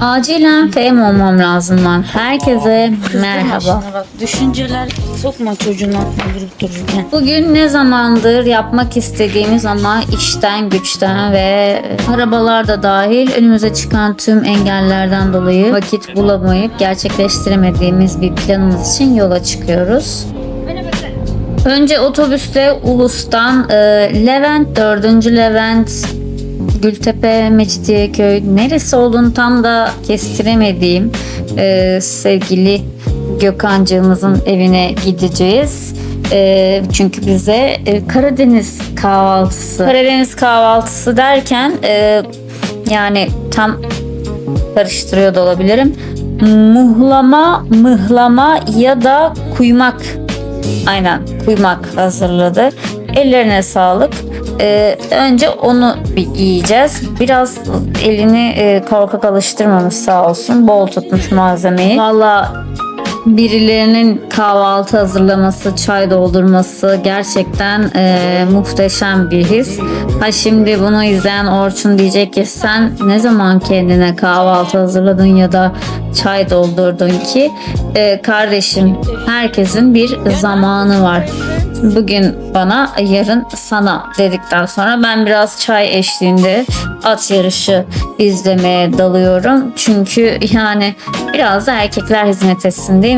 Acilen fem olmam lazım lan. Herkese merhaba. Şuna bak, düşünceler sokma çocuğuna durup dururken. Bugün ne zamandır yapmak istediğimiz ama işten güçten ve arabalar da dahil önümüze çıkan tüm engellerden dolayı vakit bulamayıp gerçekleştiremediğimiz bir planımız için yola çıkıyoruz. Önce otobüste Ulus'tan e, Levent 4. Levent Gültepe, Mecidiyeköy neresi olduğunu tam da kestiremediğim e, sevgili Gökhancığımızın evine gideceğiz. E, çünkü bize e, Karadeniz kahvaltısı. Karadeniz kahvaltısı derken e, yani tam karıştırıyor da olabilirim. Muhlama, mıhlama ya da kuymak. Aynen kuymak hazırladı. Ellerine sağlık. Ee, önce onu bir yiyeceğiz. Biraz elini e, korkak alıştırmamış sağ olsun. Bol tutmuş malzemeyi. Valla birilerinin kahvaltı hazırlaması, çay doldurması gerçekten e, muhteşem bir his. Ha şimdi bunu izleyen Orçun diyecek ki sen ne zaman kendine kahvaltı hazırladın ya da çay doldurdun ki E, kardeşim herkesin bir zamanı var. Bugün bana yarın sana dedikten sonra ben biraz çay eşliğinde at yarışı izlemeye dalıyorum. Çünkü yani biraz da erkekler hizmet etsin değil?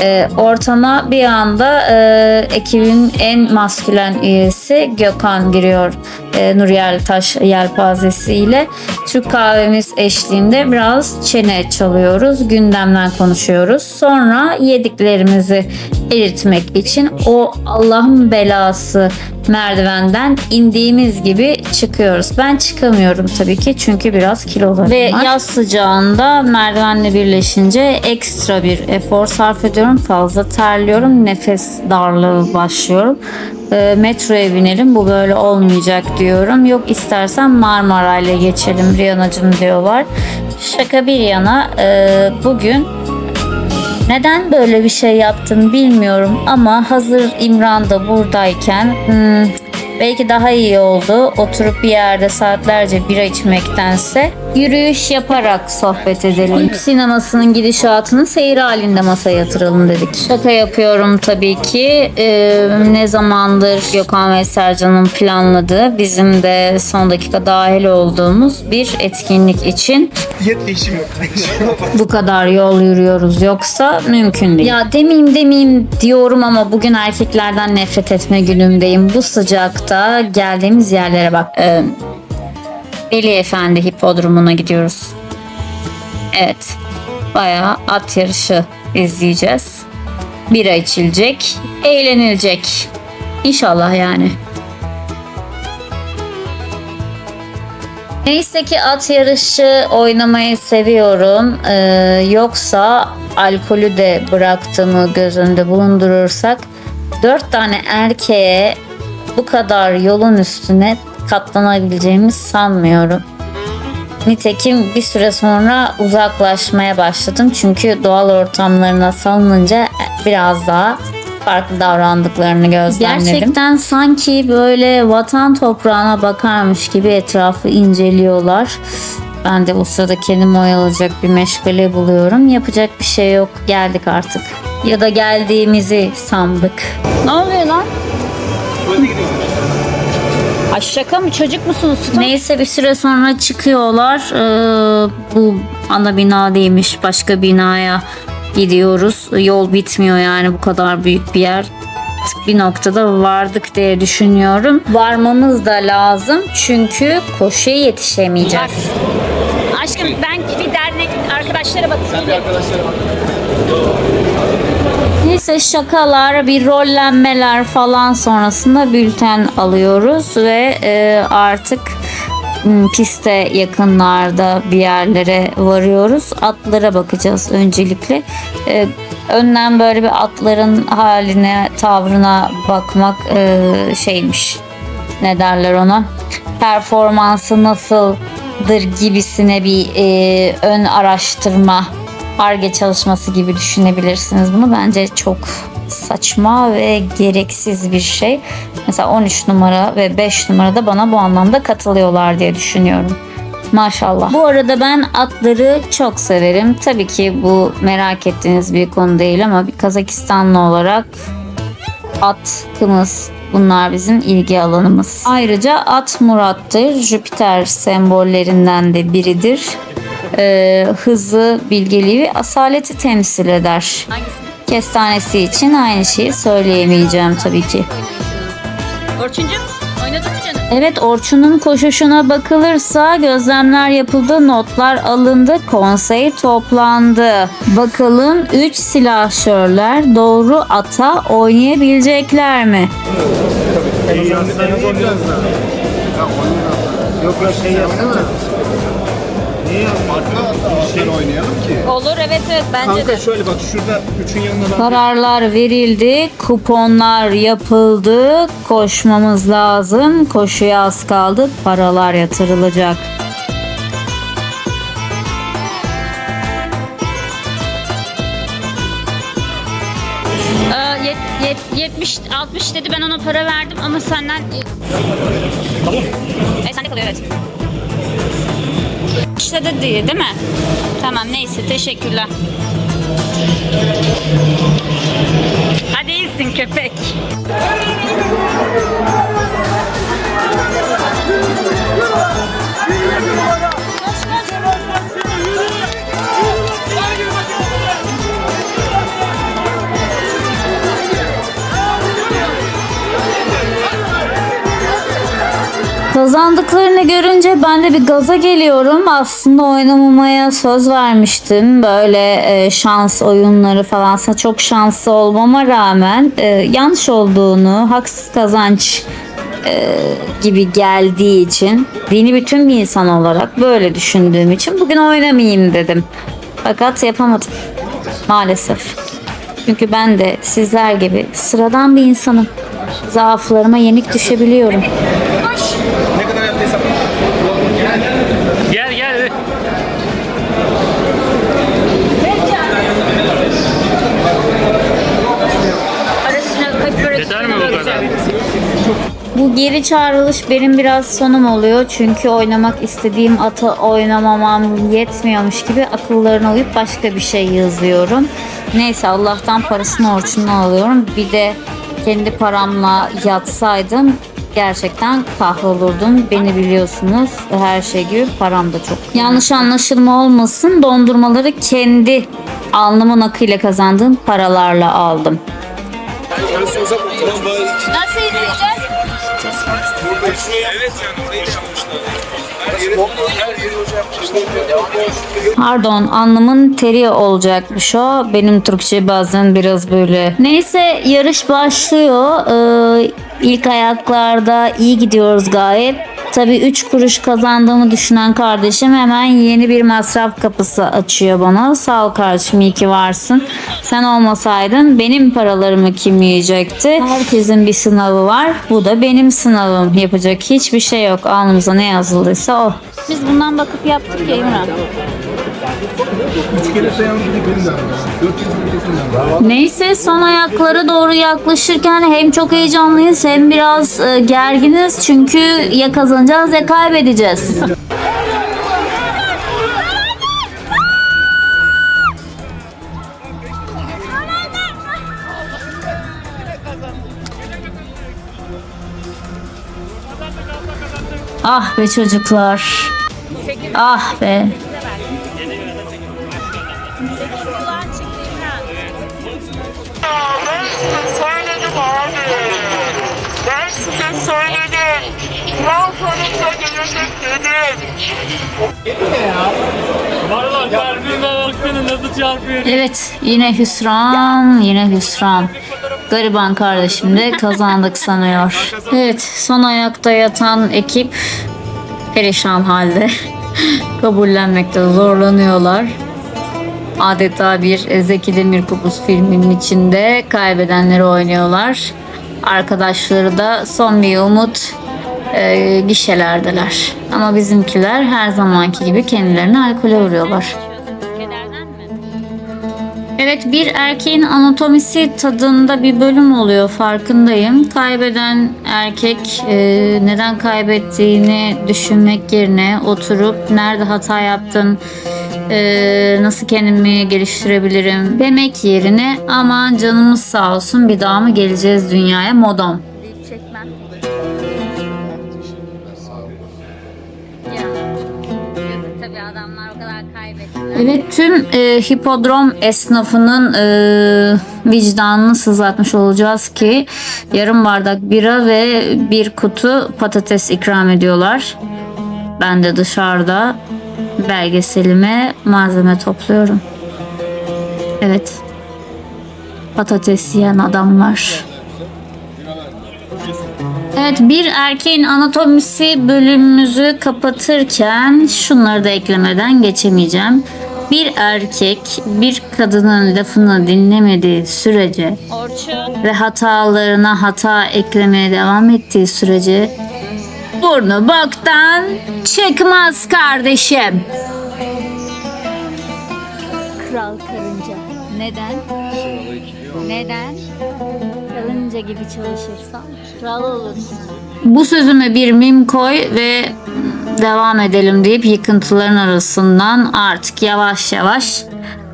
Ee, ortama bir anda e, ekibin en maskülen üyesi Gökhan giriyor. E, Nuriyel Taş yelpazesiyle. Türk kahvemiz eşliğinde biraz çene çalıyoruz. Gündemden konuşuyoruz. Sonra yediklerimizi eritmek için o Allah'ın belası merdivenden indiğimiz gibi çıkıyoruz. Ben çıkamıyorum tabii ki çünkü biraz kilolarım Ve var. yaz sıcağında merdivenle birleşince ekstra bir efor sarf ediyorum. Fazla terliyorum. Nefes darlığı başlıyorum. E, metroya binelim bu böyle olmayacak diyorum. Yok istersen Marmara ile geçelim Riyanacım diyorlar. Şaka bir yana e, bugün neden böyle bir şey yaptım bilmiyorum ama hazır İmran da buradayken hmm, belki daha iyi oldu. Oturup bir yerde saatlerce bira içmektense yürüyüş yaparak sohbet edelim. Sinemasının gidişatını seyir halinde masaya yatıralım dedik. Şaka yapıyorum tabii ki. Ee, ne zamandır Gökhan ve Sercan'ın planladığı bizim de son dakika dahil olduğumuz bir etkinlik için Yet değişim yok. bu kadar yol yürüyoruz yoksa mümkün değil. Ya demeyeyim demeyeyim diyorum ama bugün erkeklerden nefret etme günümdeyim. Bu sıcakta geldiğimiz yerlere bak. Ee, Veli Efendi hipodromuna gidiyoruz. Evet. Bayağı at yarışı izleyeceğiz. Bira içilecek, eğlenilecek. İnşallah yani. Neyse ki at yarışı oynamayı seviyorum. Ee, yoksa alkolü de bıraktığımı göz önünde bulundurursak dört tane erkeğe bu kadar yolun üstüne katlanabileceğimi sanmıyorum. Nitekim bir süre sonra uzaklaşmaya başladım. Çünkü doğal ortamlarına salınınca biraz daha farklı davrandıklarını gözlemledim. Gerçekten sanki böyle vatan toprağına bakarmış gibi etrafı inceliyorlar. Ben de o sırada kendimi oyalayacak bir meşgale buluyorum. Yapacak bir şey yok. Geldik artık. Ya da geldiğimizi sandık. Ne oluyor lan? Ay şaka mı çocuk musunuz? Neyse bir süre sonra çıkıyorlar. Ee, bu ana bina değilmiş. Başka binaya gidiyoruz. Yol bitmiyor yani bu kadar büyük bir yer. Bir noktada vardık diye düşünüyorum. Varmamız da lazım çünkü koşuya yetişemeyeceğiz. Aşkım ben bir dernek arkadaşlara bakayım. Neyse şakalar, bir rollenmeler falan sonrasında bülten alıyoruz ve e, artık piste yakınlarda bir yerlere varıyoruz. Atlara bakacağız öncelikle. E, önden böyle bir atların haline, tavrına bakmak e, şeymiş. Ne derler ona? Performansı nasıldır gibisine bir e, ön araştırma ARGE çalışması gibi düşünebilirsiniz bunu. Bence çok saçma ve gereksiz bir şey. Mesela 13 numara ve 5 numara da bana bu anlamda katılıyorlar diye düşünüyorum. Maşallah. Bu arada ben atları çok severim. Tabii ki bu merak ettiğiniz bir konu değil ama bir Kazakistanlı olarak at, kımız bunlar bizim ilgi alanımız. Ayrıca at Murat'tır. Jüpiter sembollerinden de biridir. Ee, hızı, bilgeliği ve asaleti temsil eder. Kestanesi için aynı şeyi söyleyemeyeceğim tabii ki. Orçuncuğum oynadın mı canım? Evet Orçun'un koşuşuna bakılırsa gözlemler yapıldı, notlar alındı, konsey toplandı. Bakalım 3 silahşörler doğru ata oynayabilecekler mi? Yok ya şey yapsana. Niye farklı bir şey oynayalım ki? Olur evet evet bence Kanka de. şöyle bak şurada üçün yanına ben Kararlar verildi, kuponlar yapıldı, koşmamız lazım, koşuya az kaldı, paralar yatırılacak. Ee, yet- yet- 70 60 dedi ben ona para verdim ama senden E sende kalıyor evet. İşte de diye değil mi? Tamam neyse teşekkürler. Hadi iyisin köpek. Kazandıklarını görünce ben de bir gaza geliyorum. Aslında oynamamaya söz vermiştim. Böyle e, şans oyunları falan çok şanslı olmama rağmen e, yanlış olduğunu, haksız kazanç e, gibi geldiği için dini bütün bir insan olarak böyle düşündüğüm için bugün oynamayayım dedim. Fakat yapamadım. Maalesef. Çünkü ben de sizler gibi sıradan bir insanım. Zaaflarıma yenik düşebiliyorum. Bu geri çağrılış benim biraz sonum oluyor. Çünkü oynamak istediğim atı oynamamam yetmiyormuş gibi akıllarına uyup başka bir şey yazıyorum. Neyse Allah'tan parasını orçundan alıyorum. Bir de kendi paramla yatsaydım gerçekten kahrolurdum. Beni biliyorsunuz her şey gibi param da çok. Yanlış anlaşılma olmasın dondurmaları kendi alnımın akıyla kazandığım paralarla aldım. Nasıl izleyeceğiz? Pardon anlamın teri olacakmış o. Benim Türkçe bazen biraz böyle. Neyse yarış başlıyor. Ee, ilk ayaklarda iyi gidiyoruz gayet. Tabii 3 kuruş kazandığımı düşünen kardeşim hemen yeni bir masraf kapısı açıyor bana. Sağ ol kardeşim iyi ki varsın. Sen olmasaydın benim paralarımı kim yiyecekti? Herkesin bir sınavı var. Bu da benim sınavım. Yapacak hiçbir şey yok. Alnımıza ne yazıldıysa o. Biz bundan bakıp yaptık ya İmran. Neyse son ayaklara doğru yaklaşırken hem çok heyecanlıyız hem biraz e, gerginiz çünkü ya kazanacağız ya kaybedeceğiz. ah be çocuklar. Ah be. Söyledim. Kral konuşa gelecek dedim. Valla kalbime baksana nasıl çarpıyor. Evet yine hüsran yine hüsran. Gariban kardeşim de kazandık sanıyor. Evet son ayakta yatan ekip perişan halde. Kabullenmekte zorlanıyorlar. Adeta bir Zeki Demirkubuz filminin içinde kaybedenleri oynuyorlar. Arkadaşları da son bir umut e, gişelerdeler. Ama bizimkiler her zamanki gibi kendilerini alkole vuruyorlar. Evet bir erkeğin anatomisi tadında bir bölüm oluyor farkındayım. Kaybeden erkek e, neden kaybettiğini düşünmek yerine oturup nerede hata yaptım, e, nasıl kendimi geliştirebilirim demek yerine aman canımız sağ olsun bir daha mı geleceğiz dünyaya modon. Evet tüm e, hipodrom esnafının e, vicdanını sızlatmış olacağız ki yarım bardak bira ve bir kutu patates ikram ediyorlar. Ben de dışarıda belgeselime malzeme topluyorum. Evet. Patates yiyen adamlar. Evet bir erkeğin anatomisi bölümümüzü kapatırken şunları da eklemeden geçemeyeceğim. Bir erkek bir kadının lafını dinlemediği sürece Orçun. ve hatalarına hata eklemeye devam ettiği sürece burnu boktan çıkmaz kardeşim. Kral karınca. Neden? Neden? Karınca gibi çalışırsan kral olursun. Bu sözüme bir mim koy ve devam edelim deyip yıkıntıların arasından artık yavaş yavaş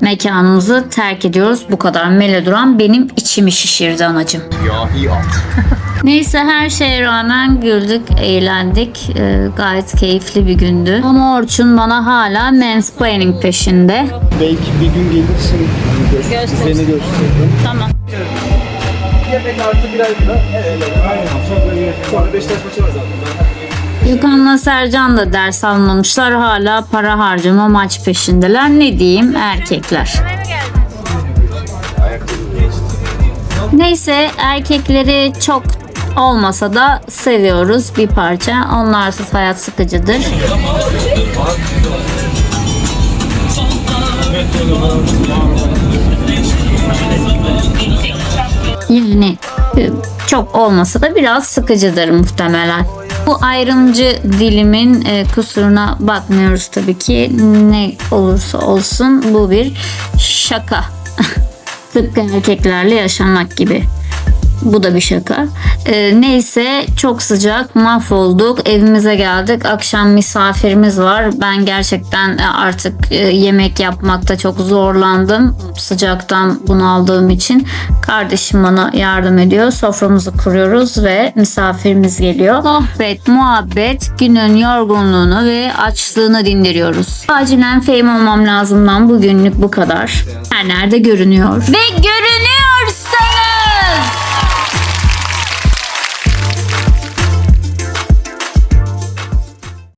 mekanımızı terk ediyoruz. Bu kadar melodram benim içimi şişirdi anacım. Yahi at. Neyse her şeye rağmen güldük, eğlendik. Ee, gayet keyifli bir gündü. Ama Orçun bana hala mansplaining peşinde. Belki bir gün gelirsin. Seni gösteririm. Tamam. Yemek artı bir ay bira. Evet, evet. Aynen. Sonra Beşiktaş maçı var zaten. Gökhan'la Sercan da ders almamışlar. Hala para harcama maç peşindeler. Ne diyeyim erkekler. Neyse erkekleri çok olmasa da seviyoruz bir parça. Onlarsız hayat sıkıcıdır. Yani e, çok olmasa da biraz sıkıcıdır muhtemelen. Bu ayrımcı dilimin e, kusuruna bakmıyoruz tabii ki. Ne olursa olsun bu bir şaka. Tıpkı erkeklerle yaşamak gibi. Bu da bir şaka. Ee, neyse çok sıcak mahvolduk. Evimize geldik. Akşam misafirimiz var. Ben gerçekten e, artık e, yemek yapmakta çok zorlandım. Sıcaktan bunaldığım için. Kardeşim bana yardım ediyor. Soframızı kuruyoruz ve misafirimiz geliyor. Sohbet, muhabbet, günün yorgunluğunu ve açlığını dindiriyoruz. Acilen fame olmam lazımdan bugünlük bu kadar. Her nerede görünüyor. Ve görünüyor.